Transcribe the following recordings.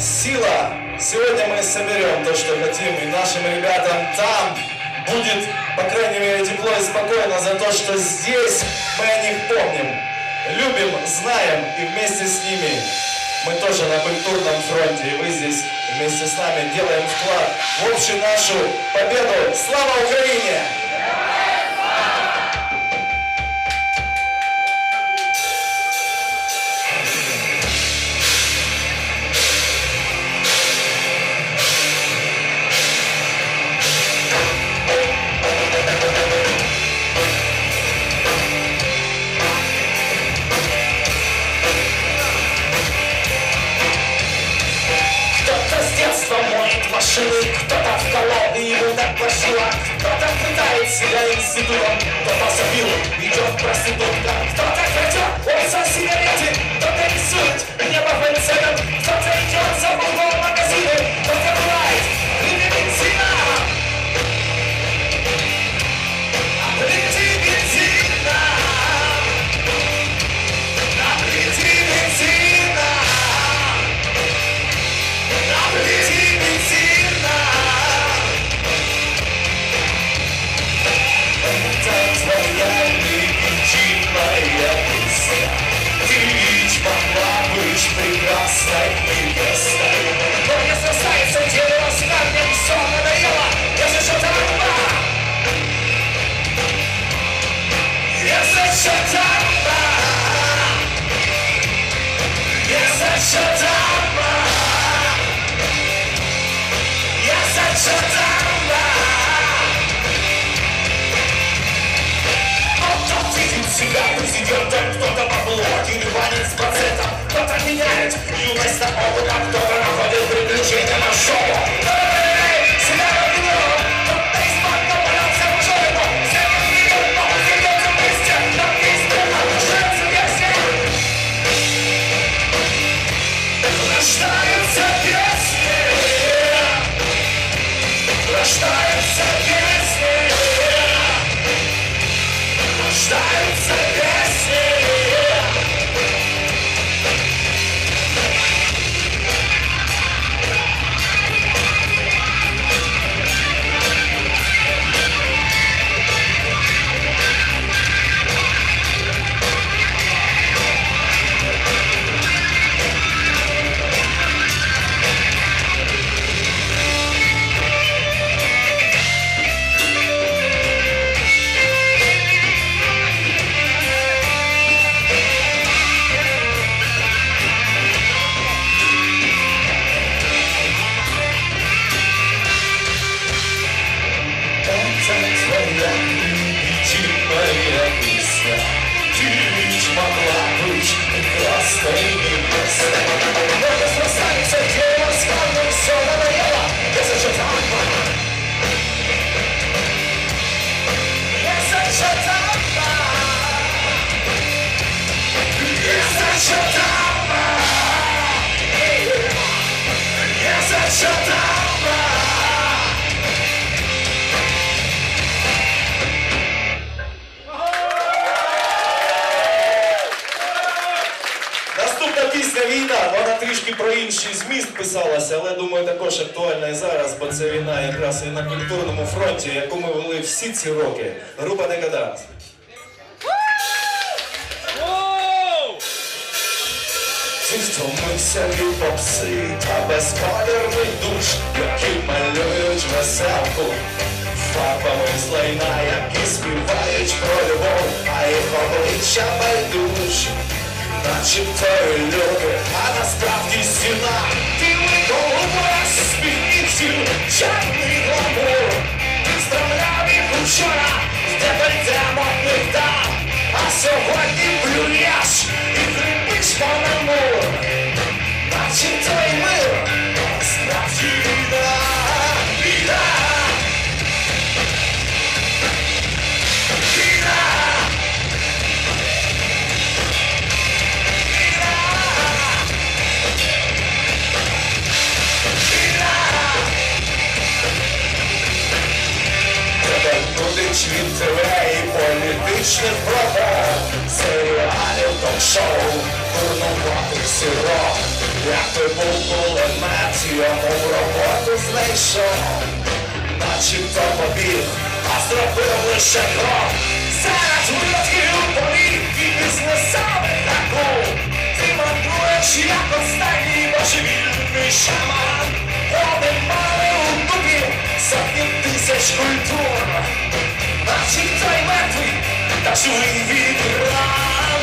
сила. Сегодня мы соберем то, что хотим, и нашим ребятам там будет, по крайней мере, тепло и спокойно за то, что здесь мы о них помним, любим, знаем и вместе с ними мы тоже на культурном фронте, и вы здесь вместе с нами делаем вклад в общую нашу победу. Слава Украине! Себя институтом, кто-то забил, идет проститутка, кто-то Piłka jest, piłka jest ta obra, na wody w rytmie na szoło. Türkiye'de Kim böyle bizde Kim hiç bakmamış Наступна війна, вона трішки про інший зміст писалася, але думаю також актуальна і зараз, бо це війна якраз і на культурному фронті, яку ми вели всі ці роки. Група Декаданс. Ті, хто мився від попси та безколірний душ, які малюють веселку фарбами з лайна, які співають про любов, а їх обличчя байдужі, начебто і люди, а насправді стіна, білий голубок спільницю, чорний гламур, підставляв їх учора, тепер йдемо них там, а сьогодні плюєш і хрипиш по намур, начебто політичних програм, серіалів, ток-шоу, дурнуватих сірок. як той був кулемет, йому в роботу знайшов, начебто побіг, а зробив лише крок. Серед вилазків полів і бізнесами таку. Ти мандруєш, як останній божевільний шаман. Вони мали у дубі сотні тисяч культур. Начебто й мертвий, та живий від ран,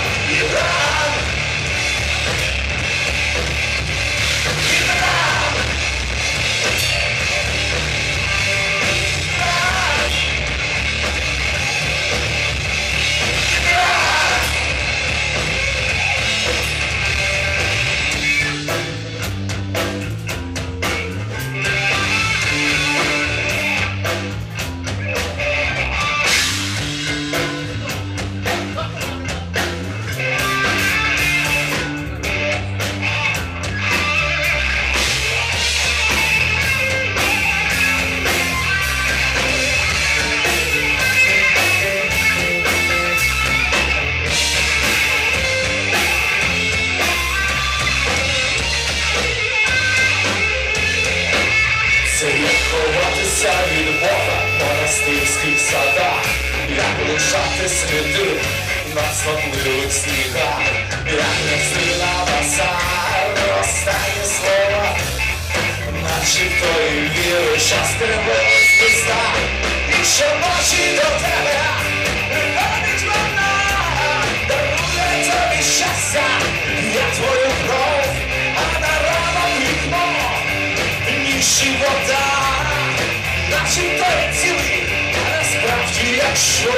як ховатися від Бога в монастирських садах, як лишати сліди на цнотливих снігах, як нести на базар останні слова, начебто і віри, час перебились міста, і щоночі до тебе приходить вона, дарує тобі щастя, я твою кров, а на ранок вікно ніжі вода, наче той цілий, а якщо-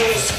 Angels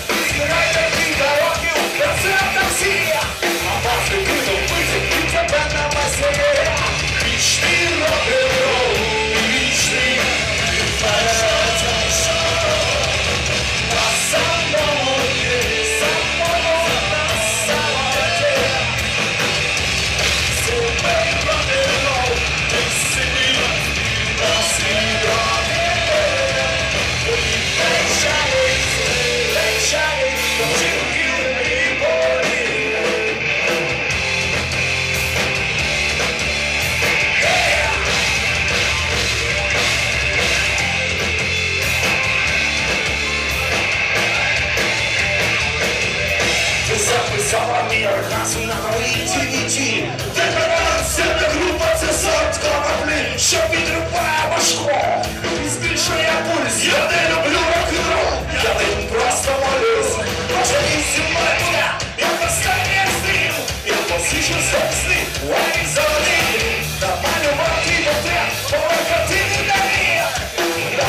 записала мій оргазм на новий TVT Деградація не група, це сорт коноплі Що підрубає важко І збільшує пульс Я не люблю рок-н-рол Я ним просто молюсь Може вісім мене Як останній екстрим Я посічу сексти Лайк за один Намалювати потреб Поверхати не дає На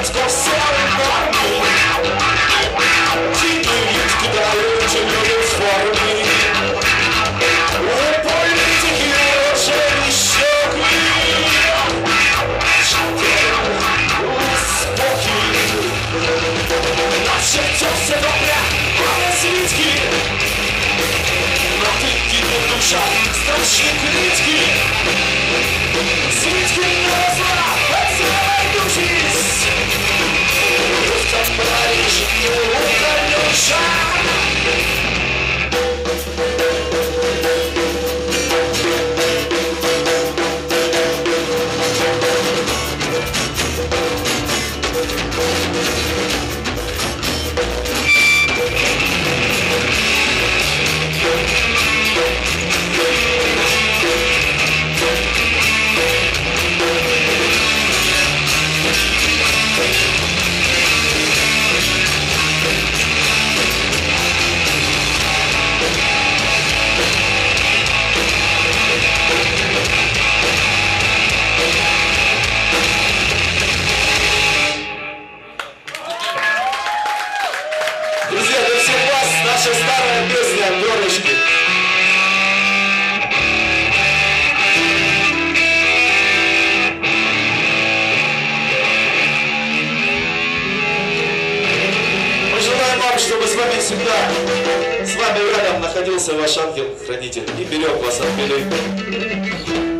Let's go soaring, but Ci klientki dają ciekawe formy Polityki roczeliście ogni Spokój Nasze ciosy dobre, ale zlicki Natyki do dusza, strasznie krytki Zlicki you look at your child? yok vasat benim.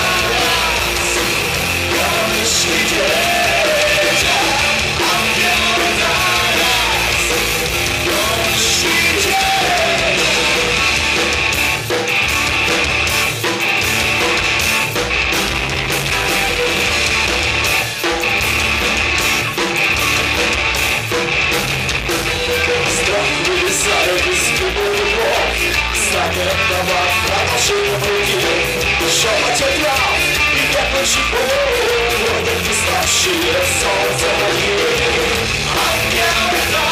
на машину руки Еще потерял и как ночью Годы приставшие солнце мои Огнем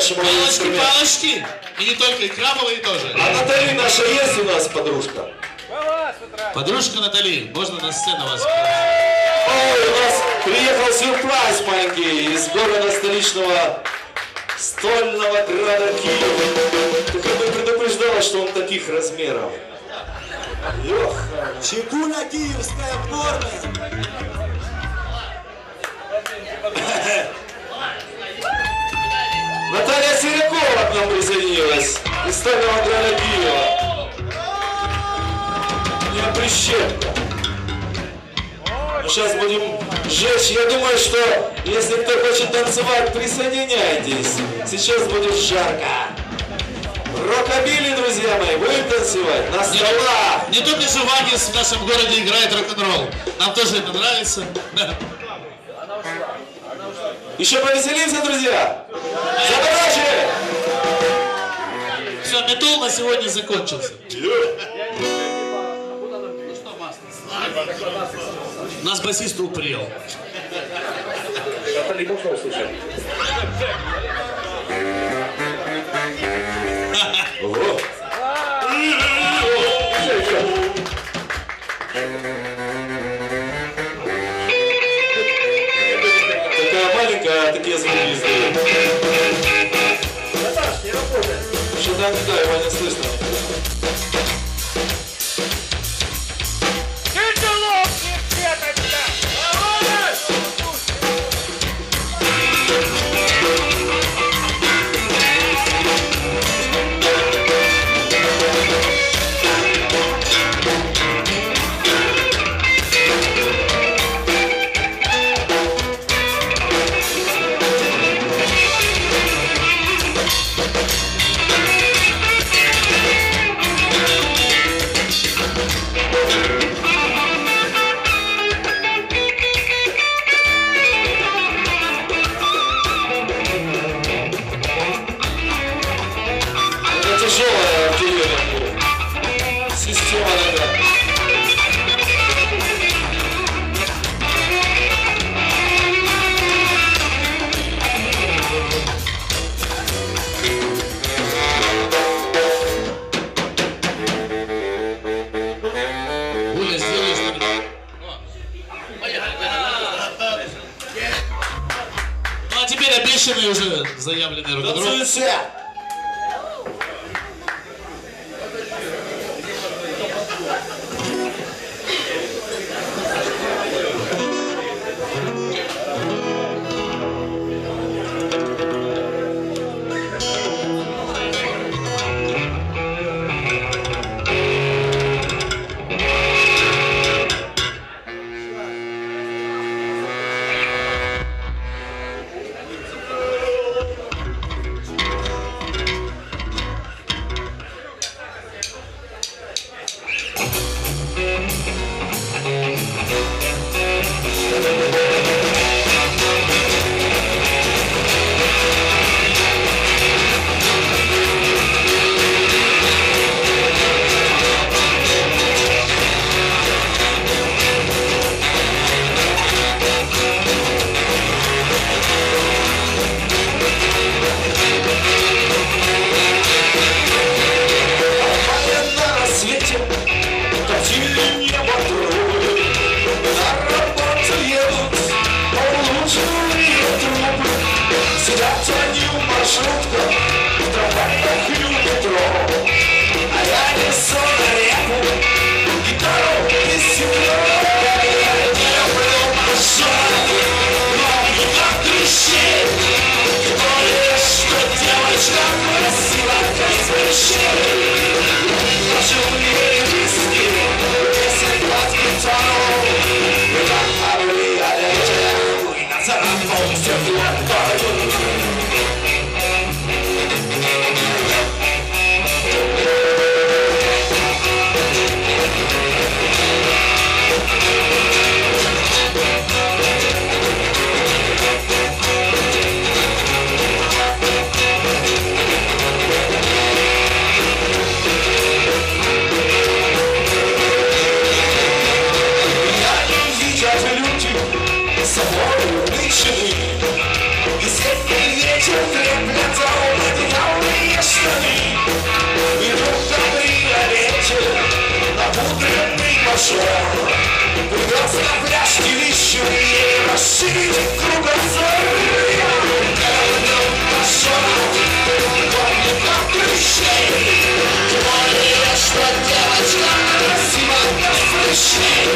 шумовые Палочки, палочки. И не только, и крабовые тоже. А Натали наша есть у нас подружка? Подружка Натали, можно на сцену вас? Ой, у нас приехал сюрприз маленький из города столичного стольного града Киев. Только бы предупреждала, что он таких размеров. Леха. Чекуна киевская порная. Наталья Серякова к нам присоединилась из стольного града Киева. Не прищепка. Ну, сейчас будем жечь. Я думаю, что если кто хочет танцевать, присоединяйтесь. Сейчас будет жарко. Рокобили, друзья мои, будем танцевать на столах. Не только же Вагис в нашем городе играет рок-н-ролл. Нам тоже это нравится. Еще повеселимся, друзья. Задачи! Все, метол на сегодня закончился. Нас басист упрел. Такая маленькая, а такие звуки издает. Что-то да, его не слышно. Пошел Привез на пляж девичью и расширить кругозор говном пошел, помню как прыщей Говорила, что девочка красива до прыщей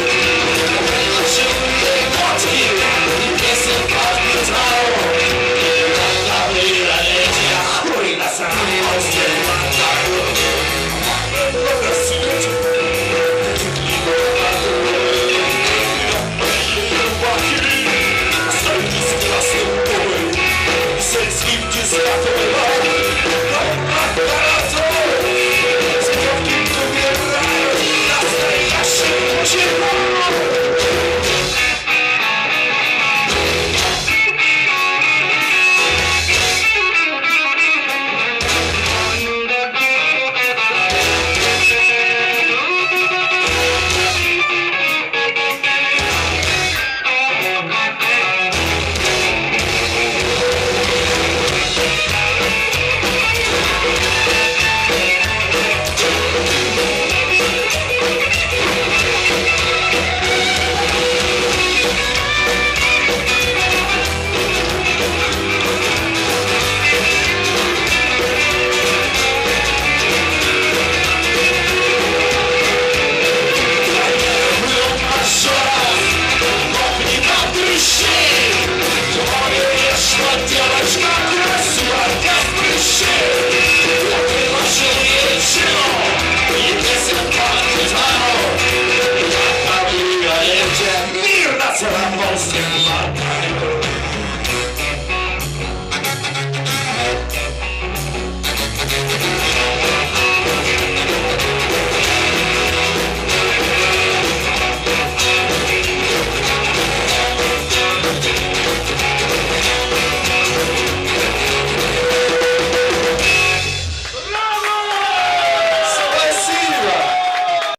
Предложил ей водки Você